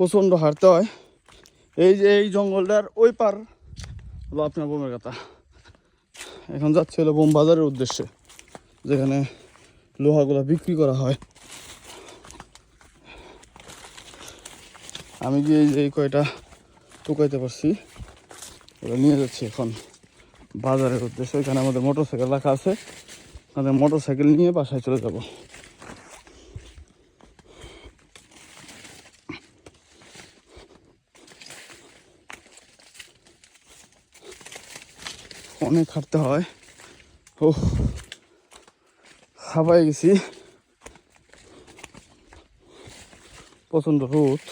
প্রচণ্ড হাঁটতে হয়। এই যে এই জঙ্গলটার ওই পার। হলো আপনার বোমের কথা। এখন যাচ্ছে হলো বোম বাজারের উদ্দেশ্যে, যেখানে লোহাগুলো বিক্রি করা হয়। আমি যে এই কয়টা টুকাইতে পারছি ওটা নিয়ে যাচ্ছি এখন বাজারের উদ্দেশ্যে। এখানে আমাদের মোটর সাইকেল রাখা আছে। আমাদের মোটর সাইকেল নিয়ে বাসায় চলে যাব। অনেক হাঁটতে হয়। ও হাবাই গেছি। প্রচণ্ড রোদ।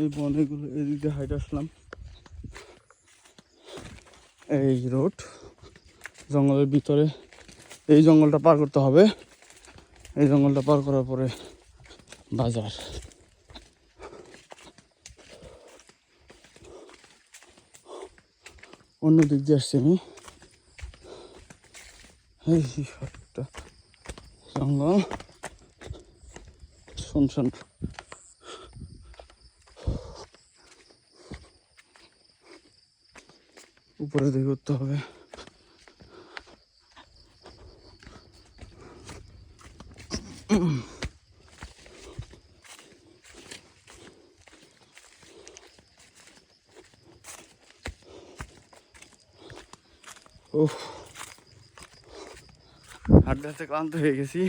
এই বনেগুলো এদিক দিয়ে হাইট আসলাম। এই রোড। জঙ্গলের ভিতরে। এই জঙ্গলটা পার করতে হবে। এই জঙ্গলটা পার করার পরে বাজার। অন্য দিক দিয়ে আসছি আমি। এই একটা জঙ্গল। শুনশান উপরে দিকে উঠতে হবে। ও হাঁটতে ক্লান্ত হয়ে গেছি।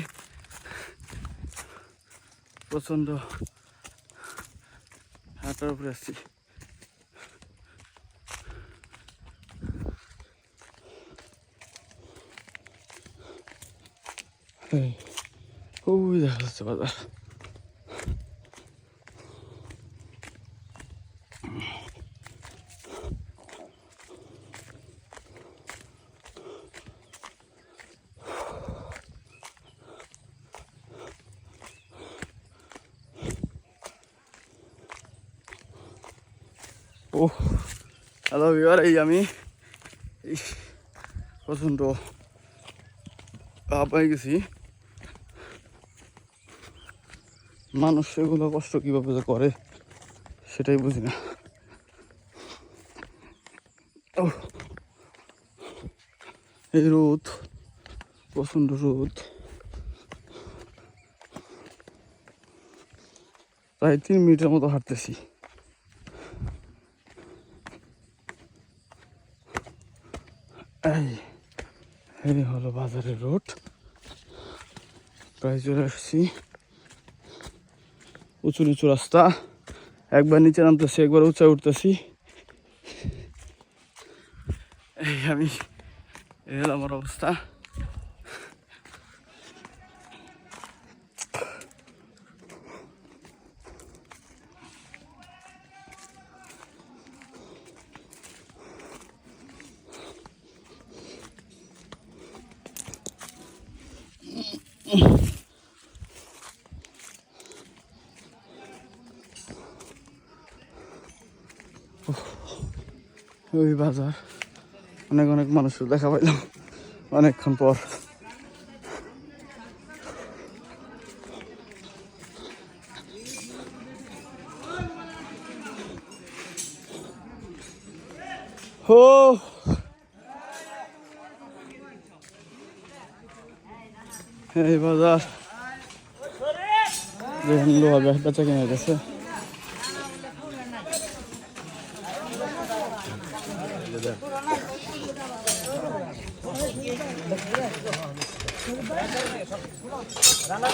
প্রচণ্ড হাঁটার উপরে আসছি এই, ওই দেখা যাচ্ছে বাজার ও হ্যালো বিবার এই আমি প্রচণ্ড পাই গেছি মানুষ এগুলো কষ্ট কীভাবে যে করে, সেটাই বুঝি না। এই রোদ, প্রচণ্ড রোদ। প্রায় তিন মিনিটের মতো হাঁটতেছি। এই হলো বাজারের রোড। প্রায় চলে আসছি। উঁচু নিচু রাস্তা একবার নিচে নামতেছি একবার উঁচা উঠতেছি এই আমি এই হলো আমার অবস্থা ওই বাজার। অনেক অনেক মানুষ দেখা পাইলাম। অনেকক্ষণ পর। হো! এই বাজার। বেচা কিনে গেছে রান্না